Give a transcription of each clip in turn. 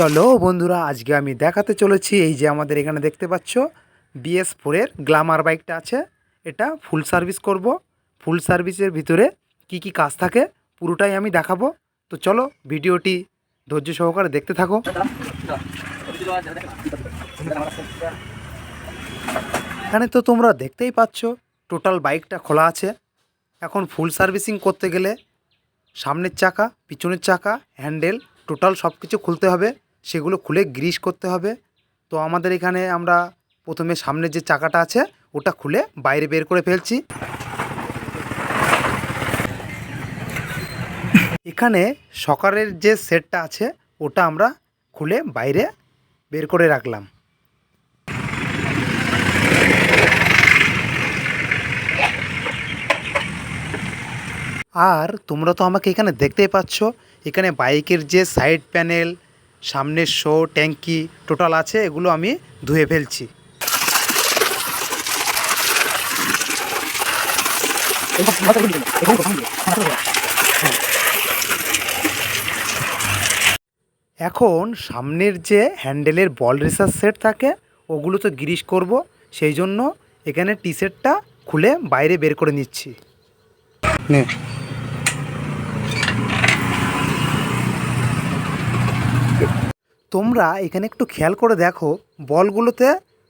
চলো বন্ধুরা, আজকে আমি দেখাতে চলেছি এই যে আমাদের এখানে দেখতে পাচ্ছ বিএস ফোরের গ্লামার বাইকটা আছে। এটা ফুল সার্ভিস করব। ফুল সার্ভিসের ভিতরে কি কি কাজ থাকে পুরোটাই আমি দেখাবো। তো চলো ভিডিওটি ধৈর্য সহকারে দেখতে থাকো। এখানে তো তোমরা দেখতেই পাচ্ছ টোটাল বাইকটা খোলা আছে। এখন ফুল সার্ভিসিং করতে গেলে সামনের চাকা, পিছনের চাকা হ্যান্ডেল টোটাল সব কিছু খুলতে হবে। সেগুলো খুলে গ্রিস করতে হবে। তো আমাদের এখানে আমরা প্রথমে সামনের যে চাকাটা আছে, ওটা খুলে বাইরে বের করে ফেলছি। এখানে সকারের যে সেটটা আছে, ওটা আমরা খুলে বাইরে বের করে রাখলাম। আর তোমরা তো আমাকে এখানে দেখতেই পাচ্ছ, এখানে বাইকের যে সাইড প্যানেল সামনের শো, ট্যাঙ্কি টোটাল আছে, এগুলো আমি ধুয়ে ফেলছি। এখন সামনের যে হ্যান্ডেলের বল রেসার সেট থাকে, ওগুলো তো গিরিশ করব, সেই জন্য এখানে টি সেটটা খুলে বাইরে বের করে নিচ্ছি। তোমরা এখানে একটু খেয়াল করে দেখো, বলগুলোতে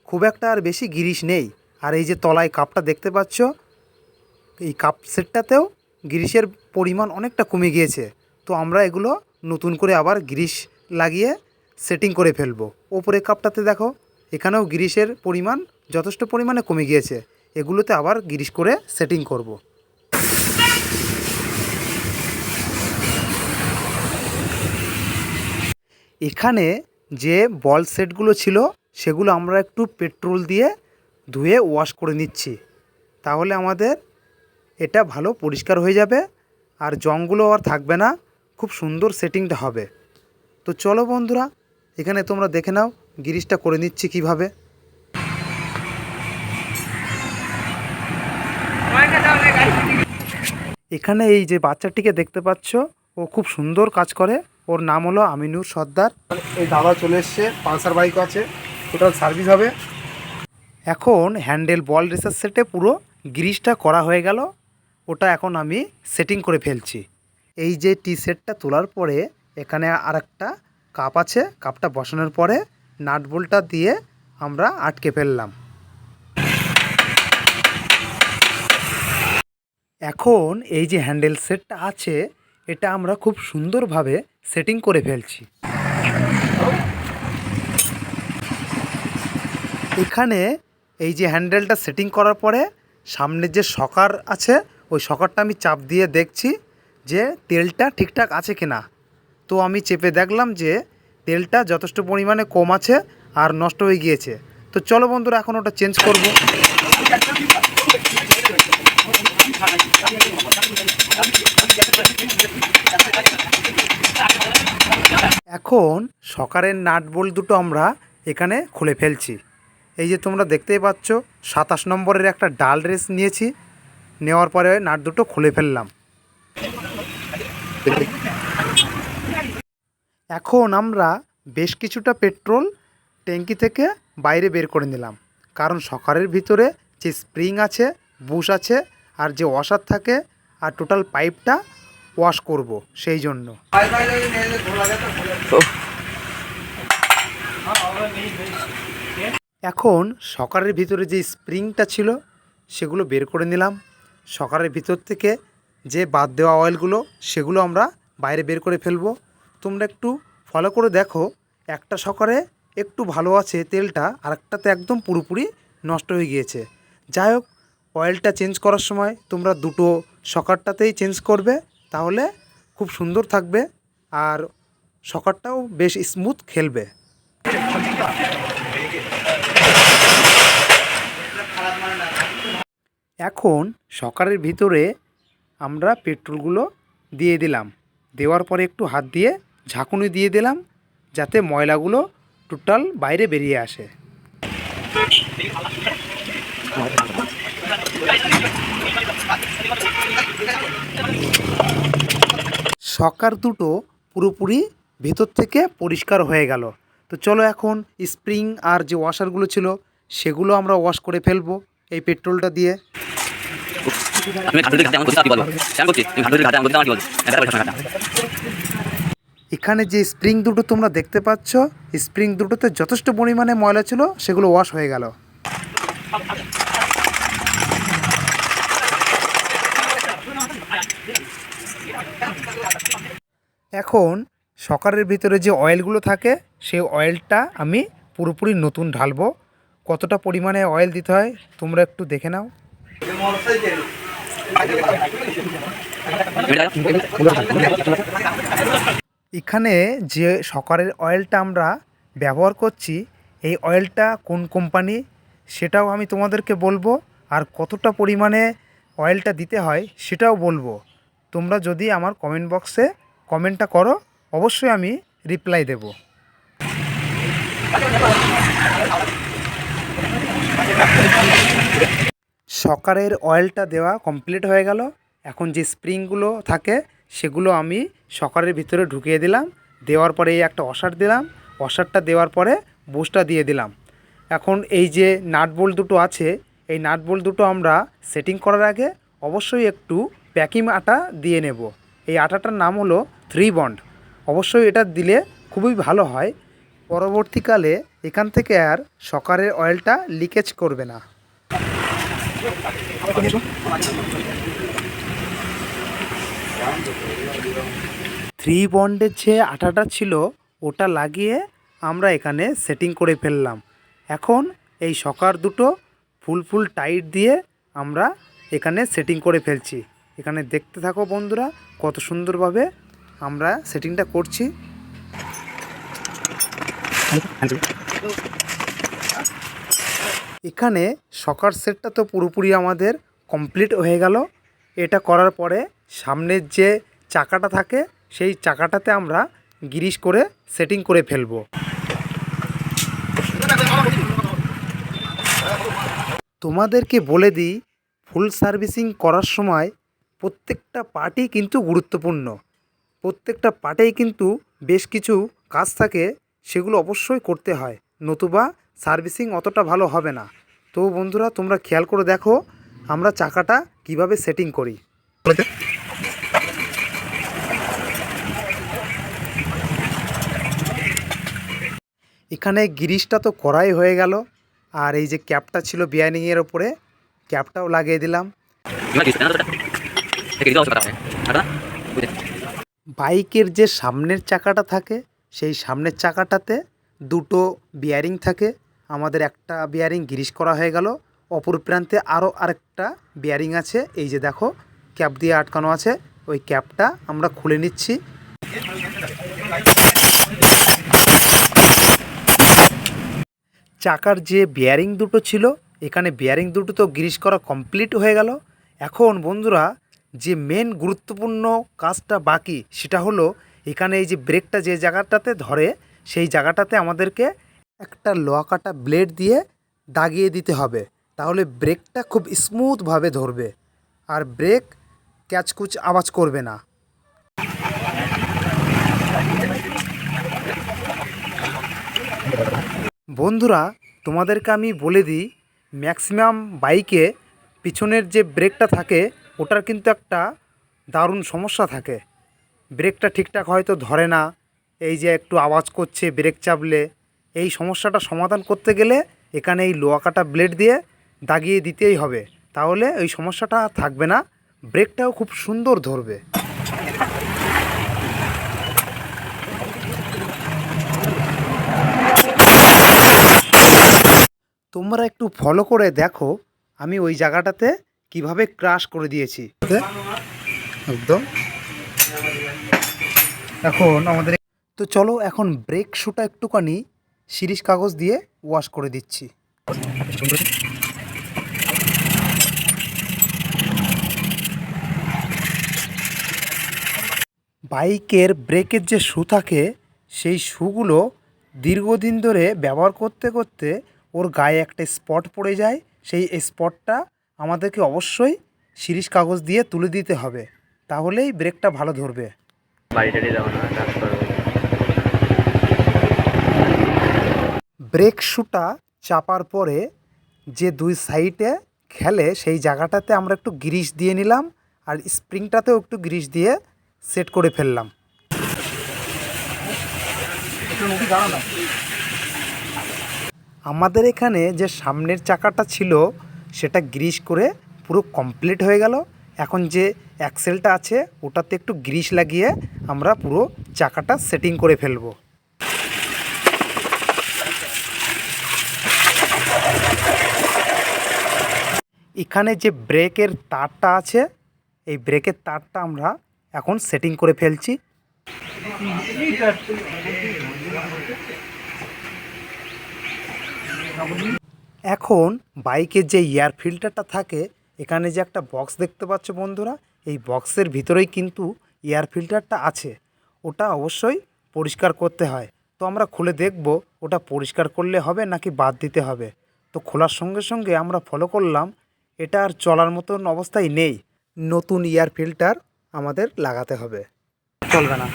খুব একটা আর বেশি গিরিশ নেই। আর এই যে তলায় কাপটা দেখতে পাচ্ছ, এই কাপ সেটটাতেও গিরিশের পরিমাণ অনেকটা কমে গিয়েছে। তো আমরা এগুলো নতুন করে আবার গিরিশ লাগিয়ে সেটিং করে ফেলব। ওপরে কাপটাতে দেখো, এখানেও গিরিশের পরিমাণ যথেষ্ট পরিমাণে কমে গিয়েছে। এগুলোতে আবার গিরিশ করে সেটিং করব। এখানে যে বল সেটগুলো ছিল, সেগুলো আমরা একটু পেট্রোল দিয়ে ধুয়ে ওয়াশ করে নিচ্ছি। তাহলে আমাদের এটা ভালো পরিষ্কার হয়ে যাবে আর জংগুলো আর থাকবে না। খুব সুন্দর সেটিংটা হবে। তো চলো বন্ধুরা, এখানে তোমরা দেখে নাও গিরিশটা করে নিচ্ছি কীভাবে। এখানে এই যে বাচ্চাটিকে দেখতে পাচ্ছ, ও খুব সুন্দর কাজ করে। ওর নাম হলো আমিনুর সর্দার। এই দাদা চলে এসছে, পালসার বাইক আছে টোটাল সার্ভিস হবে। এখন হ্যান্ডেল বল রেসার সেটে পুরো গ্রিসটা করা হয়ে গেল, ওটা এখন আমি সেটিং করে ফেলছি। এই যে টি সেটটা তোলার পরে এখানে আরেকটা কাপ আছে কাপটা বসানোর পরে নাট বোল্টটা দিয়ে আমরা আটকে ফেললাম। এখন এই যে হ্যান্ডেল সেটটা আছে এটা আমরা খুব সুন্দরভাবে সেটিং করে ফেলছি। এখানে এই যে হ্যান্ডেলটা সেটিং করার পরে সামনের যে সকার আছে, ওই সকারটা আমি চাপ দিয়ে দেখছি যে তেলটা ঠিকঠাক আছে কি না তো আমি চেপে দেখলাম যে তেলটা যথেষ্ট পরিমাণে কম আছে আর নষ্ট হয়ে গিয়েছে। তো চলো বন্ধুরা, এখন ওটা চেঞ্জ করব। এখন সকারের নাট বোল্ট দুটো আমরা এখানে খুলে ফেলছি। এই যে তোমরা দেখতেই পাচ্ছ, সাতাশ নম্বরের একটা ডাল রেস নিয়েছি। নেওয়ার পরে নাট দুটো খুলে ফেললাম। এখন আমরা বেশ কিছুটা পেট্রোল ট্যাঙ্কি থেকে বাইরে বের করে নিলাম। কারণ সকারের ভিতরে যে স্প্রিং আছে, বুশ আছে আর যে ওয়াশার থাকে আর টোটাল পাইপটা ওয়াশ করব সেই জন্য। এখন সকারের ভিতরে যে স্প্রিংটা ছিল, সেগুলো বের করে নিলাম। সকারের ভিতর থেকে যে বাদ দেওয়া অয়েলগুলো সেগুলো আমরা বাইরে বের করে ফেলব। তোমরা একটু ফলো করে দেখো, একটা সকারে একটু ভালো আছে তেলটা আর একটাতে একদম পুরোপুরি নষ্ট হয়ে গিয়েছে। যাই হোক অয়েলটা চেঞ্জ করার সময় তোমরা দুটো সকারটাতেই চেঞ্জ করবে, তাহলে খুব সুন্দর থাকবে আর সকারটাও বেশ স্মুথ খেলবে। এখন সকারের ভিতরে আমরা পেট্রোলগুলো দিয়ে দিলাম। দেওয়ার পরে একটু হাত দিয়ে ঝাঁকুনি দিয়ে দিলাম, যাতে ময়লাগুলো টোটাল বাইরে বেরিয়ে আসে। সকার দুটো পুরোপুরি ভেতর থেকে পরিষ্কার হয়ে গেল। তো চলো এখন স্প্রিং আর যে ওয়াশারগুলো ছিল সেগুলো আমরা ওয়াশ করে ফেলব এই পেট্রোলটা দিয়ে। এখানে যে স্প্রিং দুটো তোমরা দেখতে পাচ্ছ স্প্রিং দুটোতে যথেষ্ট পরিমাণে ময়লা ছিল সেগুলো ওয়াশ হয়ে গেল। এখন সকারের ভিতরে যে অয়েলগুলো থাকে, সেই অয়েলটা আমি পুরোপুরি নতুন ঢালবো। কতটা পরিমাণে অয়েল দিতে হয়, তোমরা একটু দেখে নাও। এখানে যে সকারের অয়েলটা আমরা ব্যবহার করছি, এই অয়েলটা কোন কোম্পানি, সেটাও আমি তোমাদেরকে বলব। আর কতটা পরিমাণে অয়েলটা দিতে হয়, সেটাও বলব। তোমরা যদি আমার কমেন্ট বক্সে কমেন্টটা করো, অবশ্যই আমি রিপ্লাই দেব। সকারের অয়েলটা দেওয়া কমপ্লিট হয়ে গেল। এখন যে স্প্রিংগুলো থাকে, সেগুলো আমি সকারের ভিতরে ঢুকিয়ে দিলাম। দেওয়ার পরে এই একটা অসার দিলাম। অসারটা দেওয়ার পরে বুশটা দিয়ে দিলাম। এখন এই যে নাট বোল্ট দুটো আছে, এই নাট বোল্ট দুটো আমরা সেটিং করার আগে অবশ্যই একটু প্যাকিং আটা দিয়ে নেব। এই আটাটার নাম হলো থ্রি বন্ড। অবশ্যই এটা দিলে খুবই ভালো হয়। পরবর্তীকালে এখান থেকে আর সকারের অয়েলটা লিকেজ করবে না। থ্রি বন্ডের যে আটাটা ছিল, ওটা লাগিয়ে আমরা এখানে সেটিং করে ফেললাম। এখন এই সকার দুটো ফুল ফুল টাইট দিয়ে আমরা এখানে সেটিং করে ফেলছি। এখানে দেখতে থাকো বন্ধুরা, কত সুন্দরভাবে আমরা সেটিংটা করছি। এখানে সকার সেটটা তো পুরোপুরি আমাদের কমপ্লিট হয়ে গেল। এটা করার পরে সামনের যে চাকাটা থাকে, সেই চাকাটাতে আমরা গিরিশ করে সেটিং করে ফেলব। তোমাদেরকে বলে দিই, ফুল সার্ভিসিং করার সময় প্রত্যেকটা পার্টই কিন্তু গুরুত্বপূর্ণ। প্রত্যেকটা পার্টেই কিন্তু বেশ কিছু কাজ থাকে সেগুলো অবশ্যই করতে হয় নতুবা সার্ভিসিং অতটা ভালো হবে না তো বন্ধুরা তোমরা খেয়াল করে দেখো আমরা চাকাটা কীভাবে সেটিং করি এখানে গিরিশটা তো করাই হয়ে গেল আর এই যে ক্যাপটা ছিল বিয়ারিংয়ের ওপরে ক্যাপটাও লাগিয়ে দিলাম বাইকের যে সামনের চাকাটা থাকে, সেই সামনের চাকাটাতে দুটো বিয়ারিং থাকে। আমাদের একটা বিয়ারিং গিরিশ করা হয়ে গেল। অপর প্রান্তে আরও আরেকটা বিয়ারিং আছে। এই যে দেখো, ক্যাপ দিয়ে আটকানো আছে। ওই ক্যাপটা আমরা খুলে নিচ্ছি। চাকার যে বিয়ারিং দুটো ছিল, এখানে বিয়ারিং দুটো তো গিরিশ করা কমপ্লিট হয়ে গেল। এখন বন্ধুরা যে মেন গুরুত্বপূর্ণ কাজটা বাকি, সেটা হলো এখানে এই যে ব্রেকটা যে জায়গাটাতে ধরে, সেই জায়গাটাতে আমাদেরকে একটা লোয়া কাটা ব্লেড দিয়ে দাগিয়ে দিতে হবে। তাহলে ব্রেকটা খুব স্মুথভাবে ধরবে। আর ব্রেক ক্যাচকুচ আওয়াজ করবে না। বন্ধুরা, তোমাদেরকে আমি বলে দিই ম্যাক্সিমাম বাইকে পিছনের যে ব্রেকটা থাকে ওটার কিন্তু একটা দারুণ সমস্যা থাকে। ব্রেকটা ঠিকঠাক হয়তো ধরে না, এই যে একটু আওয়াজ করছে, ব্রেক চাপলে, এই সমস্যাটা সমাধান করতে গেলে এখানে এই লোয়া কাটা ব্লেড দিয়ে দাগিয়ে দিতেই হবে। তাহলে ওই সমস্যাটা থাকবে না, ব্রেকটাও খুব সুন্দর ধরবে। তোমরা একটু ফলো করে দেখো, আমি ওই জায়গাটাতে কীভাবে ক্রাশ করে দিয়েছি? একদম। এখন আমাদের তো চলো এখন ব্রেক শুটা একটুখানি শিরিষ কাগজ দিয়ে ওয়াশ করে দিচ্ছি। বাইকের ব্রেকের যে শু থাকে সেই শুগুলো দীর্ঘদিন ধরে ব্যবহার করতে করতে ওর গায়ে একটা স্পট পড়ে যায় সেই স্পটটা আমাদেরকে অবশ্যই শিরিষ কাগজ দিয়ে তুলে দিতে হবে, তাহলেই ব্রেকটা ভালো ধরবে। ব্রেক শুটা চাপার পরে যে দুই সাইডে খেলে, সেই জায়গাটাতে আমরা একটু গ্রিস দিয়ে নিলাম আর স্প্রিংটাতেও একটু গ্রিস দিয়ে সেট করে ফেললাম। আমাদের এখানে যে সামনের চাকাটা ছিল সেটা গ্রিস করে পুরো কমপ্লিট হয়ে গেল। এখন যে অ্যাক্সেলটা আছে, ওটাতে একটু গ্রিস লাগিয়ে আমরা পুরো চাকাটা সেটিং করে ফেলব। এখানে যে ব্রেকের তারটা আছে, এই ব্রেকের তারটা আমরা এখন সেটিং করে ফেলছি। এখন বাইকের যে এয়ার ফিল্টারটা থাকে এখানে যে একটা বক্স দেখতে পাচ্ছ বন্ধুরা এই বক্সের ভিতরেই কিন্তু এয়ার ফিল্টারটা আছে। ওটা অবশ্যই পরিষ্কার করতে হয়। তো আমরা খুলে দেখব ওটা পরিষ্কার করলে হবে নাকি বাদ দিতে হবে? তো খোলার সঙ্গে সঙ্গে আমরা ফলো করলাম এটা আর চলার মতন অবস্থায় নেই। নতুন এয়ার ফিল্টার আমাদের লাগাতে হবে। চলবে না।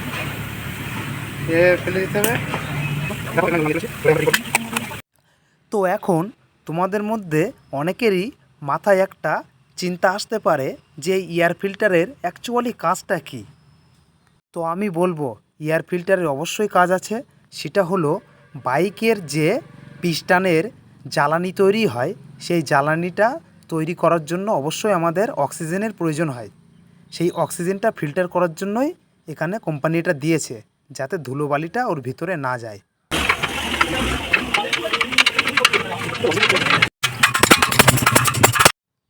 ফেলে দিতে হবে। তো এখন তোমাদের মধ্যে অনেকেরই মাথায় একটা চিন্তা আসতে পারে যে এয়ার ফিল্টারের অ্যাকচুয়ালি কাজটা কি। তো আমি বলব, এয়ার ফিল্টারের অবশ্যই কাজ আছে, সেটা হলো বাইকের যে পিস্টানের জ্বালানি তৈরি হয়, সেই জ্বালানিটা তৈরি করার জন্য অবশ্যই আমাদের অক্সিজেনের প্রয়োজন হয়। সেই অক্সিজেনটা ফিল্টার করার জন্যই এখানে কোম্পানিটা দিয়েছে, যাতে ধুলোবালিটা ওর ভিতরে না যায়।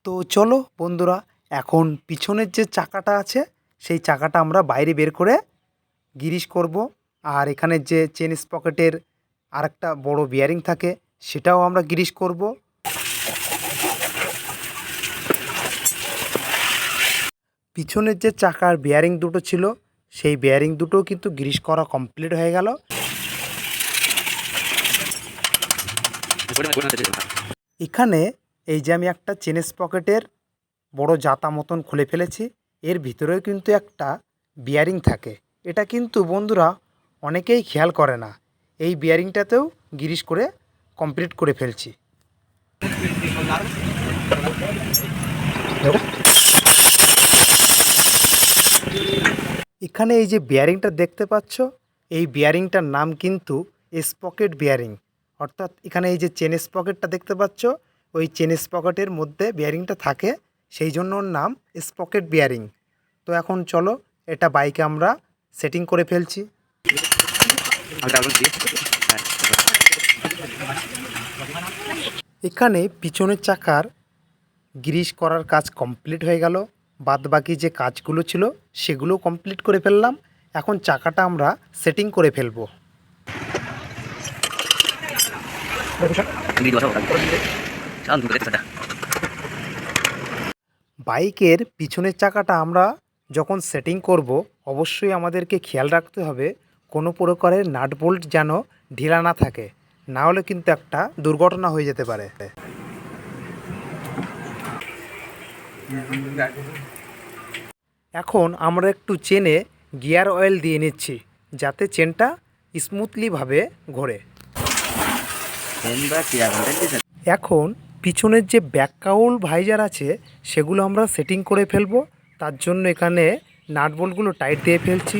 তো চলো বন্ধুরা, এখন পিছনের যে চাকাটা আছে, সেই চাকাটা আমরা বাইরে বের করে গিরিশ করব। আর এখানে যে চেন স্পকেটের আরেকটা বড় বিয়ারিং থাকে, সেটাও আমরা গিরিশ করব। পিছনের যে চাকার বিয়ারিং দুটো ছিল, সেই বিয়ারিং দুটো কিন্তু গিরিশ করা কমপ্লিট হয়ে গেল। এখানে এই যে আমি একটা চেনেস পকেটের বড় জাতা মতন খুলে ফেলেছি, এর ভিতরেও কিন্তু একটা বিয়ারিং থাকে। এটা কিন্তু বন্ধুরা অনেকেই খেয়াল করে না। এই বিয়ারিংটাতেও গিরিশ করে কমপ্লিট করে ফেলছি। এখানে এই যে বিয়ারিংটা দেখতে পাচ্ছ, এই বিয়ারিংটার নাম কিন্তু স্পকেট বিয়ারিং অর্থাৎ এখানে এই যে চেনেস স্পকেটটা দেখতে পাচ্ছ, ওই চেনেস স্পকেটের মধ্যে বিয়ারিংটা থাকে, সেই জন্য ওর নাম স্পকেট বিয়ারিং তো এখন চলো, এটা বাইকে আমরা সেটিং করে ফেলছি। এখানে পিছনের চাকার গ্রিস করার কাজ কমপ্লিট হয়ে গেল। বাদ বাকি যে কাজগুলো ছিল, সেগুলো কমপ্লিট করে ফেললাম। এখন চাকাটা আমরা সেটিং করে ফেলব। বাইকের পিছনের চাকাটা আমরা যখন সেটিং করব, অবশ্যই আমাদেরকে খেয়াল রাখতে হবে কোনো প্রকারের নাট বোল্ট যেন ঢিলা না থাকে। না হলে কিন্তু একটা দুর্ঘটনা হয়ে যেতে পারে। এখন আমরা একটু চেনে গিয়ার অয়েল দিয়ে নিচ্ছি, যাতে চেনটা স্মুথলিভাবে ঘোরে। এখন পিছনের যে ব্যাককাউল ভাইজার আছে সেগুলো আমরা সেটিং করে ফেলব। তার জন্য এখানে নাট বোল্টগুলো টাইট দিয়ে ফেলছি।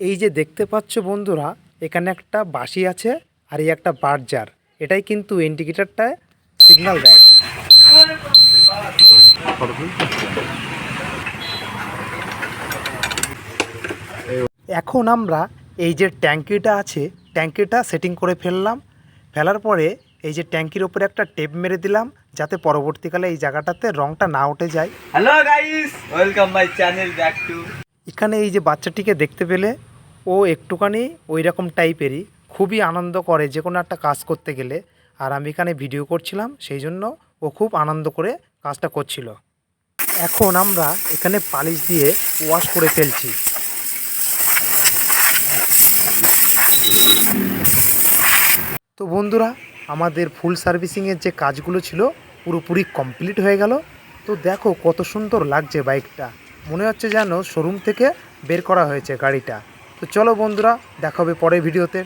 এই যে দেখতে পাচ্ছ বন্ধুরা এখানে একটা বাঁশি আছে আর এই একটা বার্জার এটাই কিন্তু ইন্ডিকেটারটায় সিগন্যাল দেয়। এখন আমরা এই যে ট্যাঙ্কিটা আছে ট্যাঙ্কিটা সেটিং করে ফেললাম। ফেলার পরে এই যে ট্যাঙ্কির ওপরে একটা টেপ মেরে দিলাম যাতে পরবর্তীকালে এই জায়গাটাতে রংটা না উঠে যায়। Hello guys welcome my channel back to এখানে এই যে বাচ্চাটিকে দেখতে পেলে ও একটুখানি ওই রকম টাইপেরই খুবই আনন্দ করে যে কোনো একটা কাজ করতে গেলে। আর আমি এখানে ভিডিও করছিলাম সেই জন্য ও খুব আনন্দ করে কাজটা করছিল। এখন আমরা এখানে পালিশ দিয়ে ওয়াশ করে ফেলছি। তো বন্ধুরা, আমাদের ফুল সার্ভিসিংয়ের যে কাজগুলো ছিল, পুরোপুরি কমপ্লিট হয়ে গেল। তো দেখো কত সুন্দর লাগছে বাইকটা। মনে হচ্ছে যেন শোরুম থেকে বের করা হয়েছে গাড়িটা। তো চলো বন্ধুরা দেখাবে পরের ভিডিওতে